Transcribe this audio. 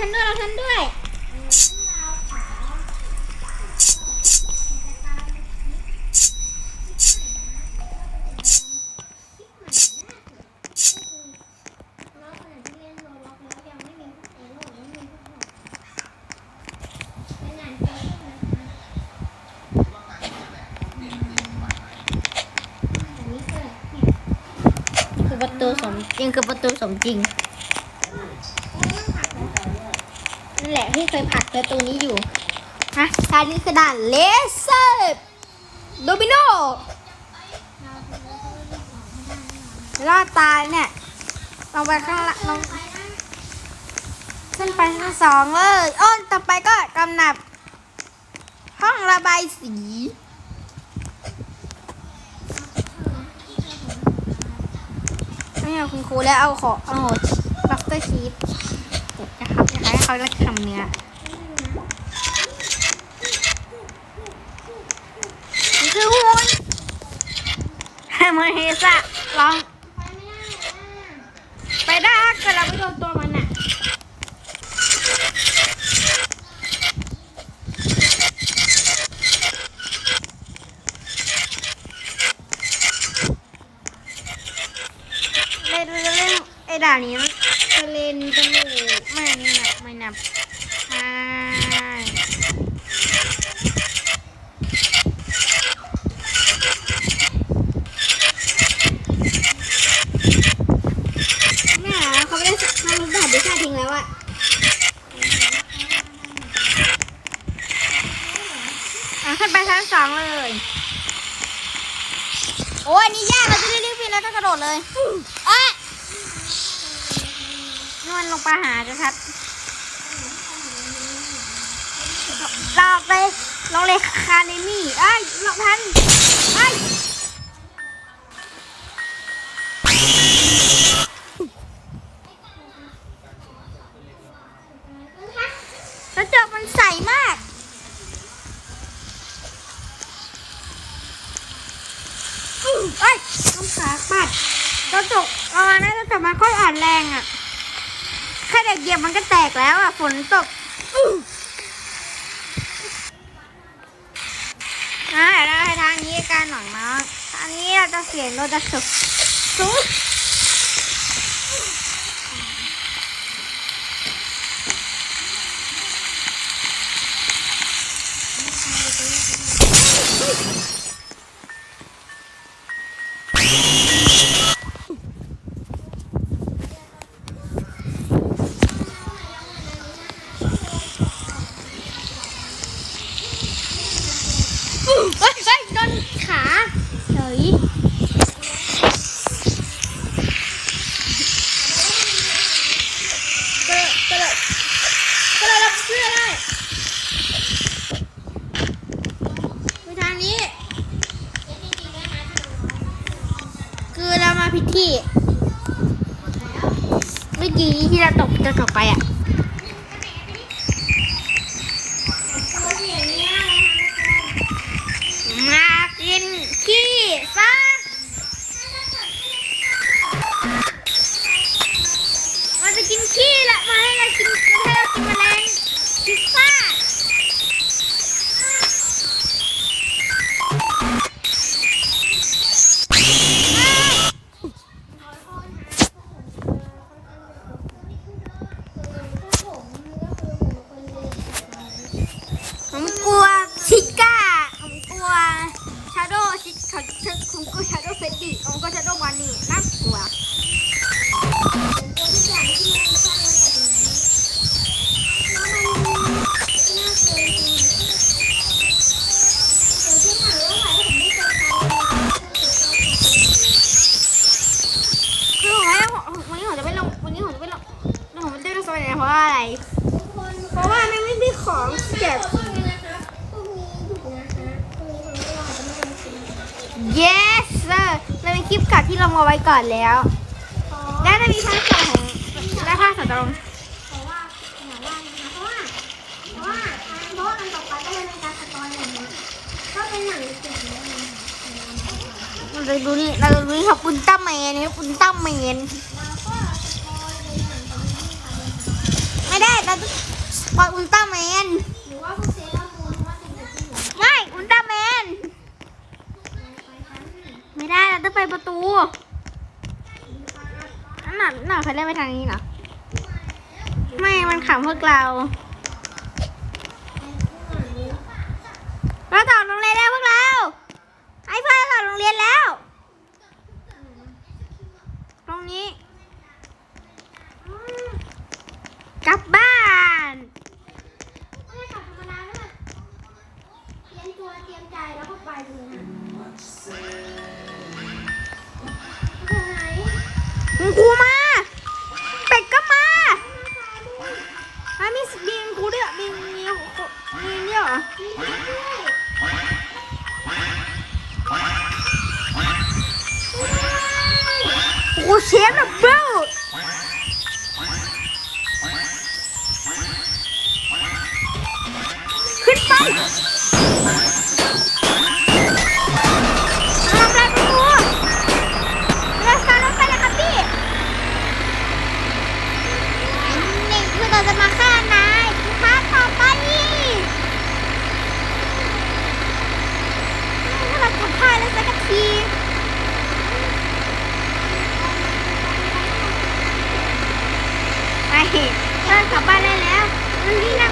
ฉันด้วยเราฉันด้วยคือประตูสมจริงคือประตูสมจริง นั่นแหละที่เคยผักประตูนี้อยู่ฮะทานี้คือด่านเลเซอร์โดมิโนรอดตายเนี่ยลงไปข้างละลงขึ้นไปชั้นสองเลยอ้อนต่อไปก็กำนับ ห้องระบายสีไม่เอาคุณครูแล้วเอาขอเอาด็กเตอร์ชีฟ เขาเลือกคำเนื้อนี่คือหุ่นให้มาเฮสะลอง ไปได้เกิดเราไม่โดนตัวมันอะเล่นเล่นไอ้ด่านนี้มันจะเล่นจมูกไม่นี่ นับไม่นับไม่ไม่หาเขาไม่ได้ทำด่านดิชาทิ้งแล้วอะอะขึ้นไปชั้นสองเลย โอ้ยอันนี่ยากเราจะได้รีบปีนแล้วต้องกระโดดเลยเอ้ยนวลลงไปหาจะชัดห ลอกเลยลงเลยคาเนมี่เอ้ลอกทันเอ้กระจกมันใสมากเอ้ยน้ำขาปัดกระจกเออนะกระจกมันค่อยอ่อนแรงอะแค่เด็กเหยียบมันก็แตกแล้วอะฝนตก การหน่อยนะทางนี้เราจะเสียงเราจะสุดสุดเฮ้ยเฮ้ยโดนขาเฉยกระโดดกระโดดกระโดดรับเสื้อได้ไปทางนี้ คือเรามาผิดที่ เมื่อ กี้ที่เราตกจะตกไปอะมากินขี้ซะมันจะกินขี้ละมาให้เรากิน ดี้ผมกวันนี่น่ากลัวคือวันนี้ผมจะไม่ลงวันนี้ผมจะไม่ลงแล้วผมไม่ได้ลงสมัยไหนเพราะว่าอะไร เพราะว่ามันไม่มีของเก็บ yes sir เรามีคลิป กัดที่ลงเอาไว้ก่อนแล้ว และจะมีภาคสองของและภาคสองจะลงเพราะว่าหมายว่านะคะเพราะว่าเพราะว่าอันต่อไปก็เลยเป็นการสปอยอย่างนี้ก็เป็นหนังเกี่ยวกับนี้เราจะดูนี่เราจะดูนี่ครับอุลตร้าแมนนี่อุลตร้าแมนแล้วก็สปอยในไม่ได้เราต้องสปอยอุลตร้าแมน ไปประตูหนักหนักใครเล่นไปทางนี้เหรอ ไม่ มันขำพวกเรา เราตอบโรงเรียนแล้วพวกเรา ไอ้เพื่อนตอบโรงเรียนแล้ว ตรงนี้ กลับบ้าน คุณครูมา เป็ดก็มาอะมีมีครูด้วยมีมีมีเนี่ยเหรอโอ้เชฟดับเบลขึ้นไป ที่ไปเดินกลับบ้านได้แล้วนี่นะ